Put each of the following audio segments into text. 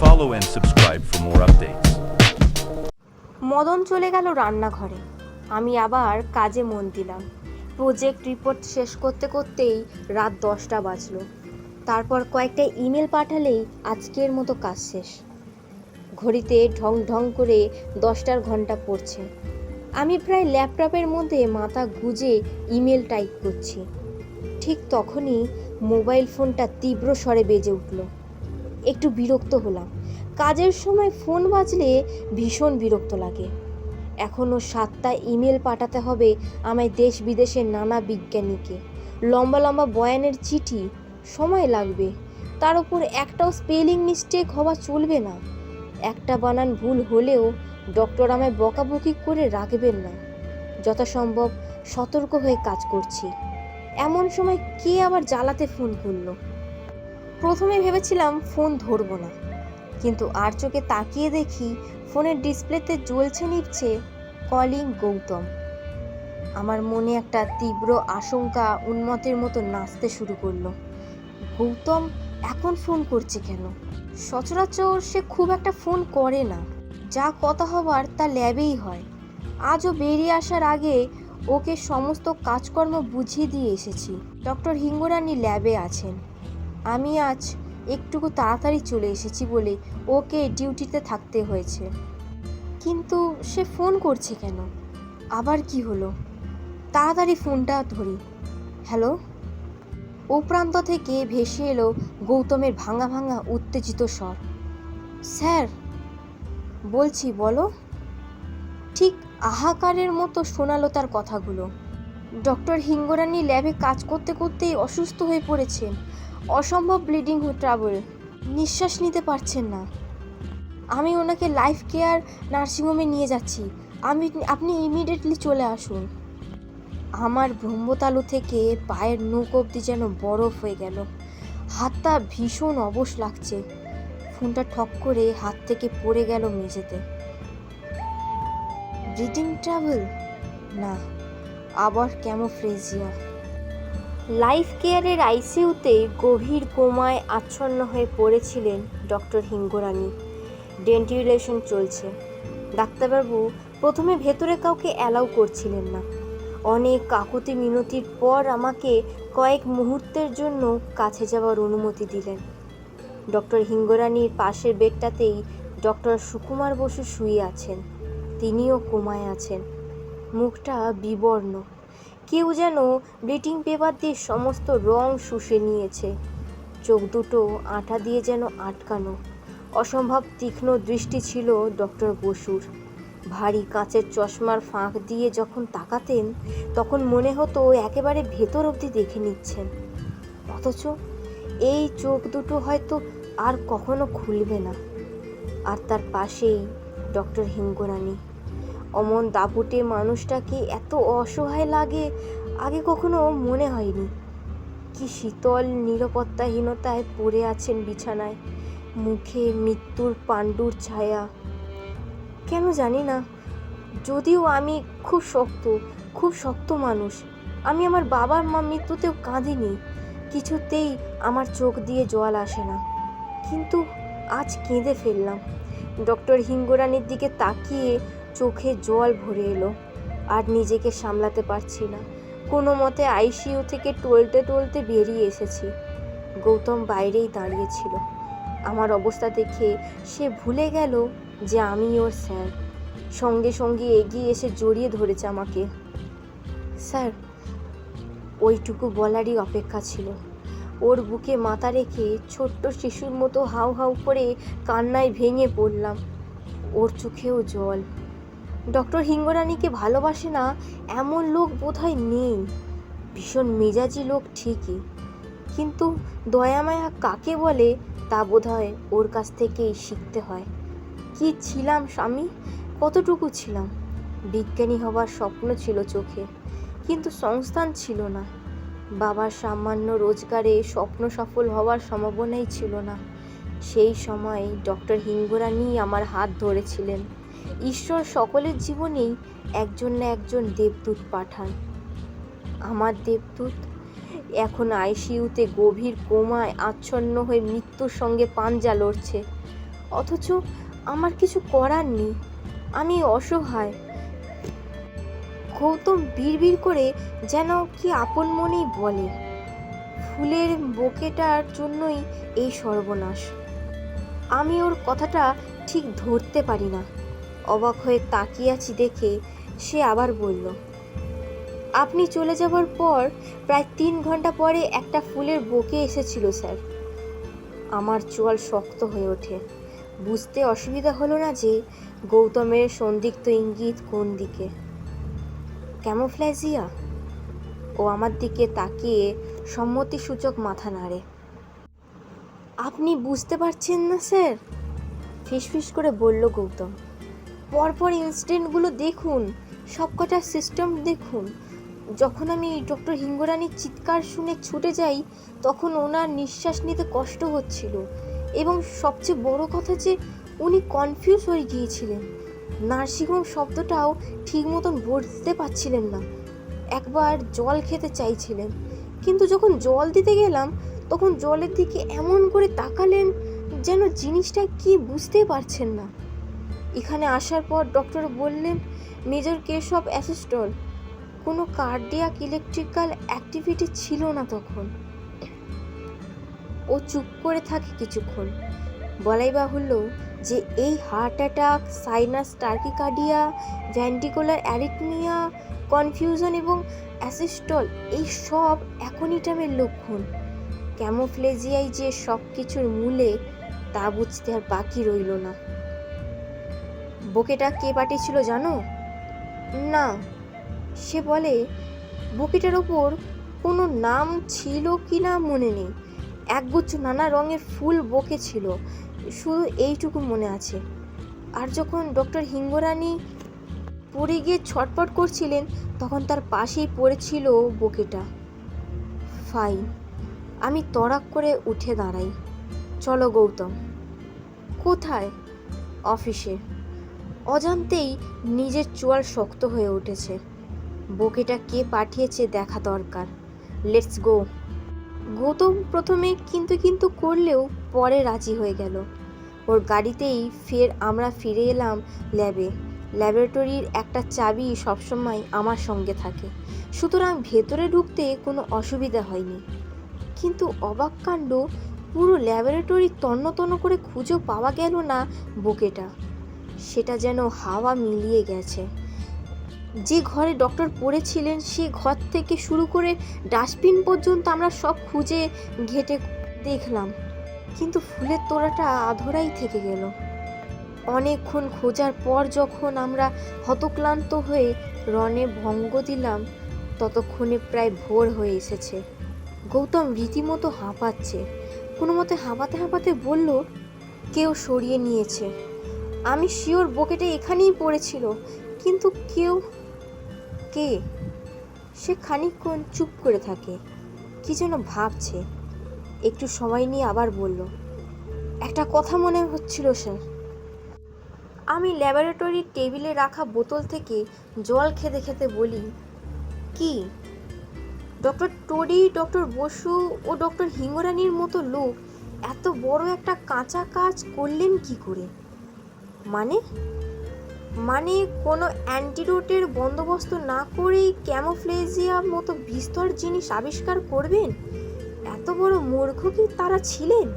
follow and subscribe for more updates. Madan চলে গেল রান্নাঘরে। আমি আবার কাজে মন দিলাম। প্রজেক্ট রিপোর্ট শেষ করতে করতেই রাত দশটা বাজলো। তারপর কয়েকটা ইমেল পাঠালেই আজকের মতো কাজ শেষ। ঘড়িতে ঢং ঢং করে দশটার ঘণ্টা পড়ছে। আমি প্রায় ল্যাপটপের মধ্যে মাথা গুজে ইমেল টাইপ করছি। ঠিক তখনই মোবাইল ফোনটা তীব্র স্বরে বেজে উঠল। একটু বিরক্ত হলাম। কাজের সময় ফোন বাজলে ভীষণ বিরক্ত লাগে। এখনও সাতটা ইমেল পাঠাতে হবে আমায় দেশ বিদেশের নানা বিজ্ঞানীকে। লম্বা লম্বা বয়ানের চিঠি, সময় লাগবে। তার উপর একটাও স্পেলিং মিস্টেক হওয়া চলবে না। একটা বানান ভুল হলেও ডক্টর আমায় বকাবকি করে রাখবেন না। যথাসম্ভব সতর্ক হয়ে কাজ করছি। এমন সময় কে আবার জ্বালাতে ফোন করল? প্রথমে ভেবেছিলাম ফোন ধরবো না। কিন্তু আর চোখে তাকিয়ে দেখি ফোনের ডিসপ্লেতে জ্বলছে নিচ্ছে কলিং গৌতম। আমার মনে একটা তীব্র আশঙ্কা উন্মতের মতো নাচতে শুরু করল। গৌতম এখন ফোন করছে কেন? সচরাচর সে খুব একটা ফোন করে না। যা কথা হবার তা ল্যাবেই হয়। আজও বেরিয়ে আসার আগে ওকে সমস্ত কাজকর্ম বুঝিয়ে দিয়ে এসেছি। ডক্টর হিঙ্গরানি ল্যাবে আছেন। আমি আজ একটুকু তাড়াতাড়ি চলে এসেছি বলে ওকে ডিউটিতে থাকতে হয়েছে। কিন্তু সে ফোন করছে কেন? আবার কি হলো? তাড়াতাড়ি ফোনটা ধরি। হ্যালো? ও প্রান্ত থেকে ভেসে এলো গৌতমের ভাঙা ভাঙা উত্তেজিত স্বর। স্যার, বলছি বলো। ঠিক আহাকারের মতো শোনালো তার কথাগুলো। ডক্টর হিঙ্গরানি ল্যাবে কাজ করতে করতেই অসুস্থ হয়ে পড়েছেন। অসম্ভব ব্লিডিং ট্রাবল নিঃশ্বাস নিতে পারছেন না। আমি ওনাকে লাইফ কেয়ার নার্সিংহোমে নিয়ে যাচ্ছি। আমি, আপনি ইমিডিয়েটলি চলে আসুন। আমার ব্রহ্মতালু থেকে পায়ের নৌক অবধি যেন বরফ হয়ে গেল। হাতটা ভীষণ অবশ লাগছে। ফোনটা ঠক করে হাত থেকে পড়ে গেল মেঝেতে। ব্রিডিং ট্রাভেল না, আবার ক্যামোফ্রেজিয়া লাইফ কেয়ারের আইসিইউতে গভীর কোমায় আচ্ছন্ন হয়ে পড়েছিলেন ডক্টর হিঙ্গরানি। ডেন্টিলেশন চলছে। ডাক্তারবাবু, প্রথমে ভেতরে কাউকে অ্যালাউ করছিলেন না। অনেক কাকুতি মিনতির পর আমাকে কয়েক মুহূর্তের জন্য কাছে যাওয়ার অনুমতি দিলেন। ডক্টর হিঙ্গরানির পাশের বেডটাতেই ডক্টর সুকুমার বসু শুয়ে আছেন। তিনিও কোমায় আছেন। মুখটা বিবর্ণ। কেউ যেন ব্লিটিং পেপার দিয়ে সমস্ত রং শুষে নিয়েছে। চোখ দুটো আঠা দিয়ে যেন আটকানো। অসম্ভব তীক্ষ্ণ দৃষ্টি ছিল ডক্টর বসুর। ভারী কাঁচের চশমার ফাঁক দিয়ে যখন তাকাতেন, তখন মনে হতো একেবারে ভেতর অবধি দেখে নিচ্ছেন। অথচ এই চোখ দুটো হয়তো আর কখনো খুলবে না। আর তার পাশেই ডক্টর হিঙ্গরানি অমন দাপুটে মানুষটাকে এত অসহায় লাগে? আগে কখনো মনে হয়নি। কি শীতল নিরাপত্তাহীনতায় পড়ে আছেন বিছানায়। মুখে মৃত্যুর পাণ্ডুর ছায়া। কেন জানি না। যদিও আমি খুব শক্ত খুব শক্ত মানুষ। আমি আমার বাবার মা মৃত্যুতেও কাঁদিনি। কিছুতেই আমার চোখ দিয়ে জল আসে না। কিন্তু আজ কেঁদে ফেললাম। ডক্টর হিঙ্গরানির দিকে তাকিয়ে চোখে জল ভরে এলো। আর নিজেকে সামলাতে পারছি না। কোনো মতে আইসিইউ থেকে টলতে টলতে বেরিয়ে এসেছি। গৌতম বাইরেই দাঁড়িয়েছিল আমার অবস্থা দেখে সে ভুলে গেল যে আমি ওর স্যার। সঙ্গে সঙ্গে এগিয়ে এসে জড়িয়ে ধরেছে আমাকে। স্যার, ওইটুকু বলারই অপেক্ষা ছিল। ওর বুকে মাথা রেখে ছোট্ট শিশুর মতো হাউ হাউ করে কান্নায় ভেঙে পড়লাম। ওর চোখেও জল। ডক্টর হিঙ্গরানীকে ভালোবাসে না, এমন লোক বোধহয় নেই। ভীষণ মেজাজি লোক ঠিকই। কিন্তু দয়ামায়া কাকে বলে, তা বোধহয় ওর কাছ থেকেই শিখতে হয়। কি ছিলাম স্বামী? কতটুকু ছিলাম? বিজ্ঞানী হবার স্বপ্ন ছিল চোখে, কিন্তু সংস্থান ছিল না। বাবার সামান্য রোজগারে স্বপ্ন সফল হওয়ার সম্ভাবনাই ছিল না। সেই সময় ডক্টর হিঙ্গরানি আমার হাত ধরেছিলেন। ঈশ্বর সকলের জীবনেই একজন না একজন দেবদূত পাঠান। আমার দেবদূত এখন আইসিইউতে গভীর কোমায় আচ্ছন্ন হয়ে মৃত্যুর সঙ্গে পাঞ্জা লড়ছে। অথচ আমার কিছু করার নেই। আমি অসহায়। গৌতম বিড়বিড় করে যেন কি আপন মনেই বলে, ফুলের বোকেটার জন্যই এই সর্বনাশ। আমি ওর কথাটা ঠিক ধরতে পারি না। অবাক হয়ে তাকিয়ে আছি দেখে সে আবার বলল, আপনি চলে যাবার পর প্রায় তিন ঘণ্টা পরে একটা ফুলের বকে এসেছিল, স্যার। আমার চোয়াল শক্ত হয়ে ওঠে। বুঝতে অসুবিধা হলো না যে গৌতমের সন্দিগ্ধ ইঙ্গিত কোন দিকে। ক্যামোফ্ল্যাজিয়া ও আমার দিকে তাকিয়ে সম্মতিসূচক মাথা নাড়ে। আপনি বুঝতে পারছেন না, স্যার? ফিসফিস করে বলল গৌতম। পরপর ইনসিডেন্টগুলো দেখুন, সবকটা সিস্টেম দেখুন। যখন আমি ডক্টর হিঙ্গরানির চিৎকার শুনে ছুটে যাই, তখন ওনার নিঃশ্বাস নিতে কষ্ট হচ্ছিল এবং সবচেয়ে বড় কথা যে, উনি কনফিউজ হয়ে গিয়েছিলেন। নার্সিংহোম শব্দটাও ঠিক মতন বলতে পারছিলেন না। একবার জল খেতে চাইছিলেন, কিন্তু যখন জল দিতে গেলাম, তখন জলের দিকে এমন করে তাকালেন যেন জিনিসটা কি বুঝতেই পারছেন না। এখানে আসার পর ডক্টর বললেন, মেজর কেশব অ্যাসিস্টল কোনো কার্ডিয়াক ইলেকট্রিক্যাল অ্যাক্টিভিটি ছিল না তখন। ও চুপ করে থাকে কিছুক্ষণ। বলাই বাহুল্য যে এই heart attack, sinus tachycardia ventricular arrhythmia, confusion এবং অ্যাসিস্টল এই সব অ্যাকোনিটামের লক্ষণ। ক্যামোফ্লেজিয়াই যে সব কিছুর মূলে তা বুঝতে আর বাকি রইল না। বুকেটা কে পাঠিয়েছিল জানো? না, সে বলে, বুকেটার ওপর কোনো নাম ছিল কি না মনে নেই। একগুচ্ছ নানা রঙের ফুল বকে ছিল, শুধু এইটুকু মনে আছে। আর যখন ডক্টর হিঙ্গরানি পড়ে গিয়ে ছটপট করছিলেন, তখন তার পাশেই পড়েছিল বকেটা। ফাইন, আমি তড়াক করে উঠে দাঁড়াই। চলো গৌতম। কোথায়? অফিসে। অজান্তেই নিজের চোয়াল শক্ত হয়ে উঠেছে। বকেটা কে পাঠিয়েছে দেখা দরকার। লেটস গো গৌতম প্রথমে কিন্তু কিন্তু করলেও পরে রাজি হয়ে গেল। ওর গাড়িতেই ফের আমরা ফিরে এলাম ল্যাবে। ল্যাবরেটরির একটা চাবি সবসময় আমার সঙ্গে থাকে। সুতরাং ভেতরে ঢুকতে কোনো অসুবিধা হয়নি। কিন্তু অবাক কাণ্ড, পুরো ল্যাবরেটরি তন্ন তন্ন করে খুঁজো পাওয়া গেল না বুকেটা সেটা যেন হাওয়া মিলিয়ে গেছে। যে ঘরে ডক্টর পড়েছিলেন, সে ঘর থেকে শুরু করে ডাস্টবিন পর্যন্ত আমরা সব খুঁজে ঘেটে দেখলাম। কিন্তু ফুলের তোড়াটা আধরাই থেকে গেল। অনেকক্ষণ খোঁজার পর যখন আমরা হতক্লান্ত হয়ে রনে ভঙ্গ দিলাম, ততক্ষণে প্রায় ভোর হয়ে এসেছে। গৌতম রীতিমতো হাঁপাচ্ছে। কোনো মতে হাঁপাতে হাঁপাতে বলল, কেউ সরিয়ে নিয়েছে। আমি শিওর বকেটে এখানেই পড়েছিল, কিন্তু কেউ কে? সে খানিকক্ষণ চুপ করে থাকে, কি যেন ভাবছে। একটু সময় নিয়ে আবার বলল, একটা কথা মনে হচ্ছিল, স্যার। আমি ল্যাবরেটরির টেবিলে রাখা বোতল থেকে জল খেতে খেতে বলি, কি? ডক্টর টোডি, ডক্টর বসু ও ডক্টর হিঙ্গরানির মতো লোক এত বড় একটা কাঁচা কাজ করলেন কি করে? মানে? মানে কোনো অ্যান্টিডোটের বন্দোবস্ত না করেই ক্যামোফ্লেজিয়া মতো বিস্তর জিনিস আবিষ্কার করবেন? এত বড় মূর্খ কি তারা ছিলেন?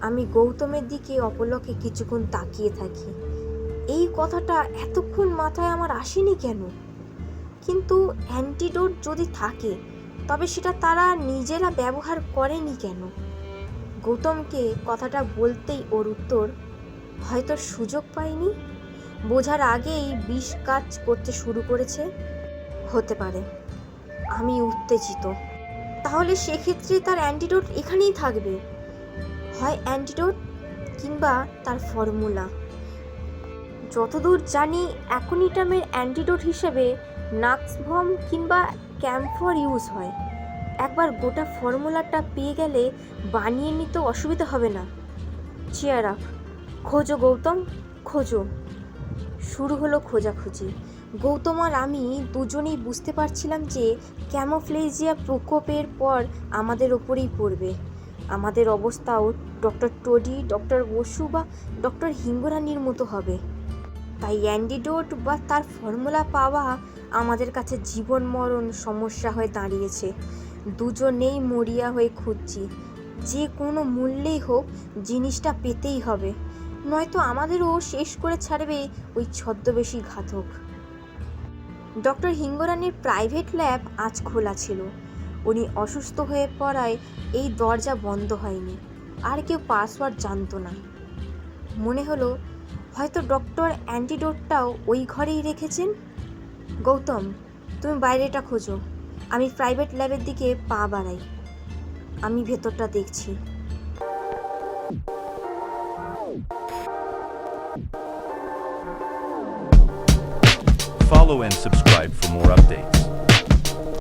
আমি গৌতমের দিকে অপলকে কিছুক্ষণ তাকিয়ে থাকি। এই কথাটা এতক্ষণ মাথায় আমার আসেনি কেন? কিন্তু অ্যান্টিডোট যদি থাকে, তবে সেটা তারা নিজেরা ব্যবহার করেনি কেন? গৌতমকে কথাটা বলতেই ওর উত্তর হয়তো সুযোগ পায়নি বোঝার আগেই বিষ কাজ করতে শুরু করেছে। হতে পারে। আমি উত্তেজিত। তাহলে সেক্ষেত্রে তার অ্যান্টিডোট এখানেই থাকবে। হয় অ্যান্টিডোট কিংবা তার ফর্মুলা যতদূর জানি অ্যাকোনিটামের অ্যান্টিডোট হিসেবে নাক্সভম কিংবা ক্যাম্ফর ইউজ হয়। একবার গোটা ফর্মুলাটা পেয়ে গেলে বানিয়ে নিতে অসুবিধা হবে না। চেয়ার আপ খোঁজো গৌতম, খোঁজো। শুরু হলো খোঁজাখুঁজি। গৌতম আর আমি দুজনেই বুঝতে পারছিলাম যে ক্যামোফ্লেজিয়া প্রকোপের পর আমাদের ওপরেই পড়বে। আমাদের অবস্থাও ডক্টর টোডি, ডক্টর বসু বা ডক্টর হিঙ্গরানির মতো হবে। তাই অ্যান্টিডোট বা তার ফর্মুলা পাওয়া আমাদের কাছে জীবন মরণ সমস্যা হয়ে দাঁড়িয়েছে। দুজনেই মরিয়া হয়ে খুঁজছি। যে কোনো মূল্যেই হোক জিনিসটা পেতেই হবে। নয়তো আমাদেরও শেষ করে ছাড়বে ওই ছদ্মবেশী ঘাতক। ডক্টর হিঙ্গরানির প্রাইভেট ল্যাব আজ খোলা ছিল। উনি অসুস্থ হয়ে পড়ায় এই দরজা বন্ধ হয়নি। আর কেউ পাসওয়ার্ড জানতো না। মনে হলো, হয়তো ডক্টর অ্যান্টিডোটটাও ওই ঘরেই রেখেছেন? গৌতম, তুমি বাইরেটা খোঁজো। আমি প্রাইভেট ল্যাবের দিকে পা বাড়াই। আমি ভেতরটা দেখছি। Follow and subscribe for more updates.